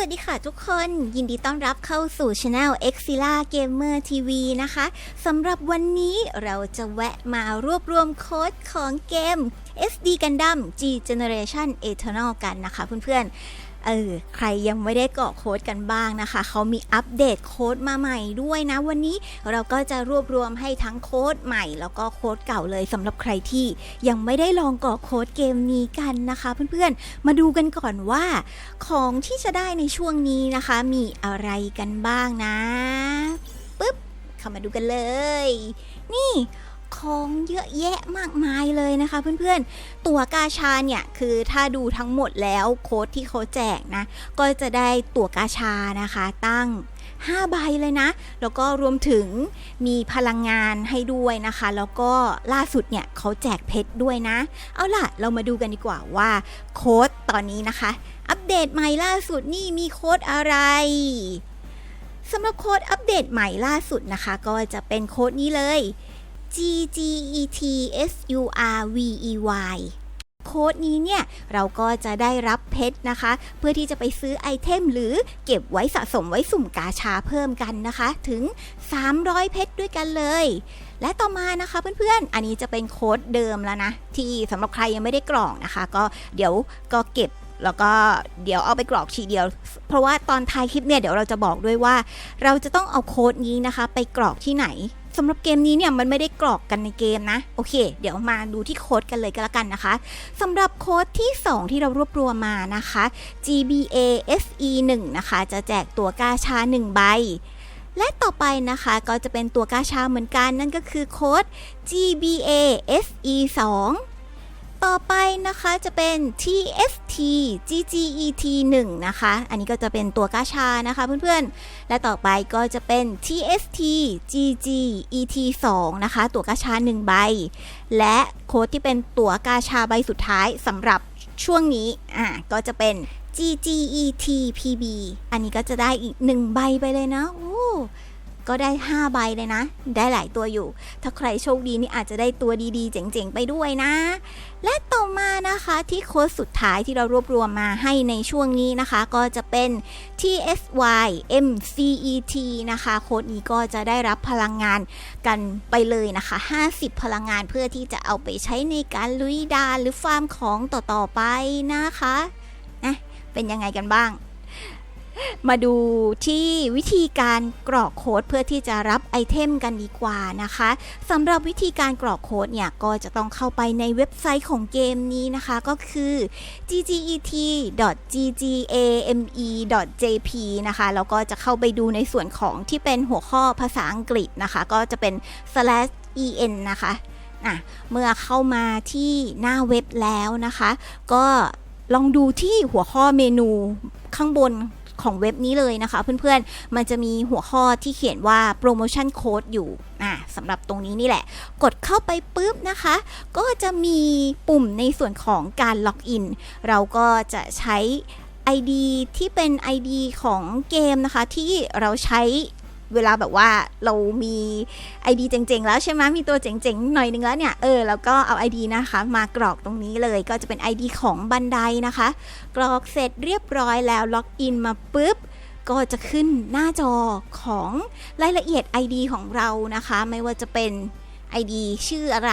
สวัสดีค่ะทุกคน ยินดีต้อนรับเข้าสู่ช anel e x i l a Gamer TV นะคะสำหรับวันนี้เราจะแวะมารวบรวมโค้ดของเกม SD Gundam G Generation Eternal กันนะคะเพื่อนๆ เออใครยังไม่ได้กรอโค้ดกันบ้างนะคะ เขามีอัปเดตโค้ดมาใหม่ด้วยนะ วันนี้เราก็จะรวบรวมให้ทั้งโค้ดใหม่ แล้วก็โค้ดเก่าเลยสำหรับใครที่ยังไม่ได้ลองกรอโค้ดเกมนี้กันนะคะ เพื่อนๆ มาดูกันก่อนว่า ของที่จะได้ในช่วงนี้นะคะ มีอะไรกันบ้างนะปึ๊บเข้ามาดูกันเลย นี่ ของเยอะแยะมากมายเลยนะคะเพื่อนๆ ตั๋วกาชาเนี่ย คือถ้าดูทั้งหมดแล้วโค้ดที่เขาแจกนะ ก็จะได้ตั๋วกาชานะคะตั้ง 5 ใบเลยนะ แล้วก็รวมถึงมีพลังงานให้ด้วยนะคะ แล้วก็ล่าสุดเนี่ยเขาแจกเพชรด้วยนะ เอาล่ะ เรามาดูกันดีกว่าว่าโค้ดตอนนี้นะคะ อัปเดตใหม่ล่าสุดนี่มีโค้ดอะไรสำหรับโค้ดอัปเดตใหม่ล่าสุดนะคะ ก็จะเป็นโค้ดนี้เลย G G E T S U R V E Y โค้ดนี้เนี่ย เราก็จะได้รับเพชรนะคะ เพื่อที่จะไปซื้อไอเทมหรือเก็บไว้สะสมไว้สุ่มกาชาเพิ่มกันนะคะ ถึง 300 เพชรด้วยกันเลย และต่อมานะคะเพื่อนๆ อันนี้จะเป็นโค้ดเดิมแล้วนะ ที่สำหรับใครยังไม่ได้กรอกนะคะ ก็เดี๋ยวก็เก็บแล้วก็เดี๋ยวเอาไปกรอกทีเดียว เพราะว่าตอนท้ายคลิปเนี่ยเดี๋ยวเราจะบอกด้วยว่า เราจะต้องเอาโค้ดนี้นะคะ ไปกรอกที่ไหน สำหรับเกมนี้เนี่ยมันไม่ได้กรอกกันในเกมนะ โอเค เดี๋ยวมาดูที่โค้ดกันเลยก็แล้วกันนะคะสำหรับโค้ดที่ 2 ที่เรารวบรวมมานะคะ GBA SE 1นะคะ จะแจกตัวกาชา 1 ใบ และต่อไปนะคะก็จะเป็นตัวกาชาเหมือนกันนั่นก็คือโค้ด GBA SE 2 ต่อไปนะคะจะเป็น TST GGET 1นะคะ อันนี้ก็จะเป็นตัวกาชานะคะเพื่อนๆ และต่อไปก็จะเป็น TST GGET 2นะคะ ตัวกาชา 1 ใบ และโค้ดที่เป็นตัวกาชาใบสุดท้ายสำหรับช่วงนี้ อะก็จะเป็น GGET PB อันนี้ก็จะได้อีก 1 ใบไปเลยนะ โอ้ ก็ได้ 5 ใบเลยนะ ได้หลายตัวอยู่ ถ้าใครโชคดีนี่อาจจะได้ตัวดีๆ เจ๋งๆ ไปด้วยนะ และต่อมานะคะที่โค้ดสุดท้ายที่เรารวบรวมมาให้ในช่วงนี้นะคะ ก็จะเป็น TSY MCET นะคะ โค้ดนี้ก็จะได้รับพลังงานกันไปเลยนะคะ 50 พลังงานเพื่อที่จะเอาไปใช้ในการลุยดานหรือฟาร์มของต่อๆไปนะคะนะเป็นยังไงกันบ้าง มาดูที่วิธีการกรอกโค้ดเพื่อที่จะรับไอเทมกันดีกว่านะคะสำหรับวิธีการกรอกโค้ดเนี่ย ก็จะต้องเข้าไปในเว็บไซต์ของเกมนี้นะคะ ก็คือ gget.ggame.jp นะคะ แล้วก็จะเข้าไปดูในส่วนของที่เป็นหัวข้อภาษาอังกฤษนะคะ ก็จะเป็น slash en นะคะอะเมื่อเข้ามาที่หน้าเว็บแล้วนะคะ ก็ลองดูที่หัวข้อเมนูข้างบน ของเว็บนี้เลยนะคะเพื่อนๆ มันจะมีหัวข้อที่เขียนว่าโปรโมชั่นโค้ดอยู่อะสำหรับตรงนี้นี่แหละ กดเข้าไปปุ๊บนะคะ ก็จะมีปุ่มในส่วนของการล็อกอิน เราก็จะใช้ ID ที่เป็น ID ของเกมนะคะที่เราใช้ เวลาแบบว่าเรามี ID เจ๋งๆ แล้วใช่ไหมมีตัวเจ๋งๆ หน่อยนึงแล้วเนี่ย เออ แล้วก็เอา ID นะคะ มากรอกตรงนี้เลยก็จะเป็น ID ของบันไดนะคะ กรอกเสร็จเรียบร้อยแล้วล็อกอินมาปุ๊บก็จะขึ้นหน้าจอของรายละเอียด ID ของเรานะคะ ไม่ว่าจะเป็น ID ชื่ออะไร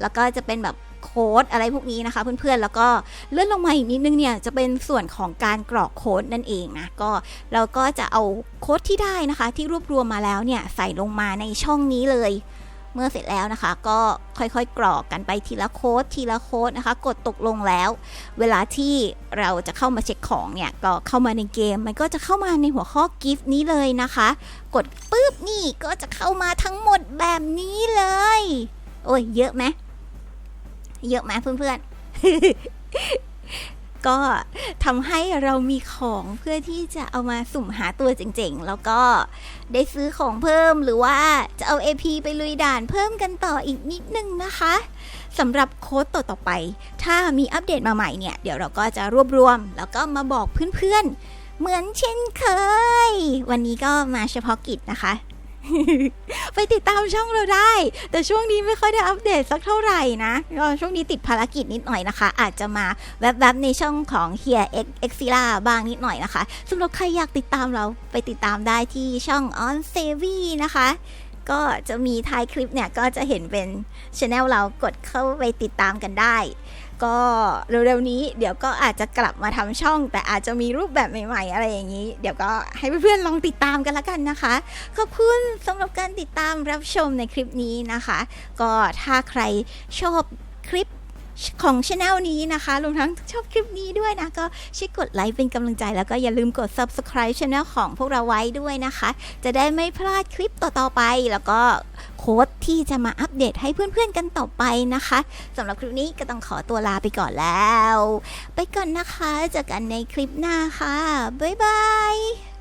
แล้วก็จะเป็นแบบ โค้ดอะไรพวกนี้นะคะ เพื่อนๆ แล้วก็เลื่อนลงมาอีกนิดนึงเนี่ยจะเป็นส่วนของการกรอกโค้ดนั่นเองนะก็เราก็จะเอาโค้ดที่ได้นะคะ ที่รวบรวมมาแล้วเนี่ยใส่ลงมาในช่องนี้เลย เมื่อเสร็จแล้วนะคะ ก็ค่อยๆกรอกกันไปทีละโค้ดทีละโค้ดนะคะ กดตกลงแล้ว เวลาที่เราจะเข้ามาเช็คของเนี่ยก็เข้ามาในเกม มันก็จะเข้ามาในหัวข้อกิฟต์นี้เลยนะคะ กดปุ๊บนี่ก็จะเข้ามาทั้งหมดแบบนี้เลย โอ้ยเยอะไหม เยอะไหมเพื่อนๆ ก็ทำให้เรามีของเพื่อที่จะเอามาสุ่มหาตัวเจ๋งๆ แล้วก็ได้ซื้อของเพิ่มหรือว่าจะเอา AP ไปลุยด่านเพิ่มกันต่ออีกนิดนึงนะคะสำหรับโค้ดต่อๆไป ถ้ามีอัปเดตมาใหม่เนี่ย เดี๋ยวเราก็จะรวบรวม แล้วก็มาบอกเพื่อนๆ เหมือนเช่นเคย วันนี้ก็มาเฉพาะกิจนะคะ ไปติดตามช่องเราได้ แต่ช่วงนี้ไม่ค่อยได้อัปเดตสักเท่าไหร่นะก็ช่วงนี้ติดภารกิจนิดหน่อยนะคะ อาจจะมาแวบๆในช่องของเฮียเอ็กเอ็กซิล่าบ้างนิดหน่อยนะคะสำหรับใครอยากติดตามเราไปติดตามได้ที่ช่อง On s a v y นะคะ ก็จะมีท้ายคลิปเนี่ย ก็จะเห็นเป็นช anel เรากดเข้าไปติดตามกันได้ ก็เร็วๆนี้เดี๋ยวก็อาจจะกลับมาทำช่อง แต่อาจจะมีรูปแบบใหม่ ๆ อะไรอย่างนี้ เดี๋ยวก็ให้เพื่อนๆลองติดตามกันละกันนะคะ ขอบคุณสำหรับการติดตามรับชมในคลิปนี้นะคะ ก็ถ้าใครชอบคลิป ของช anel นี้นะคะรวมทั้งชอบคลิปนี้ด้วยนะ ก็ช่วยกดไลค์เป็นกำลังใจ แล้วก็อย่าลืมกด subscribe channel ของพวกเราไว้ด้วยนะคะ จะได้ไม่พลาดคลิปต่อๆไป แล้วก็โค้ดที่จะมาอัปเดตให้เพื่อนๆกันต่อไปนะคะสำหรับคลิปนี้ก็ต้องขอตัวลาไปก่อนแล้ว ไปก่อนนะคะเจอกันในคลิปหน้าค่ะบ๊ายบาย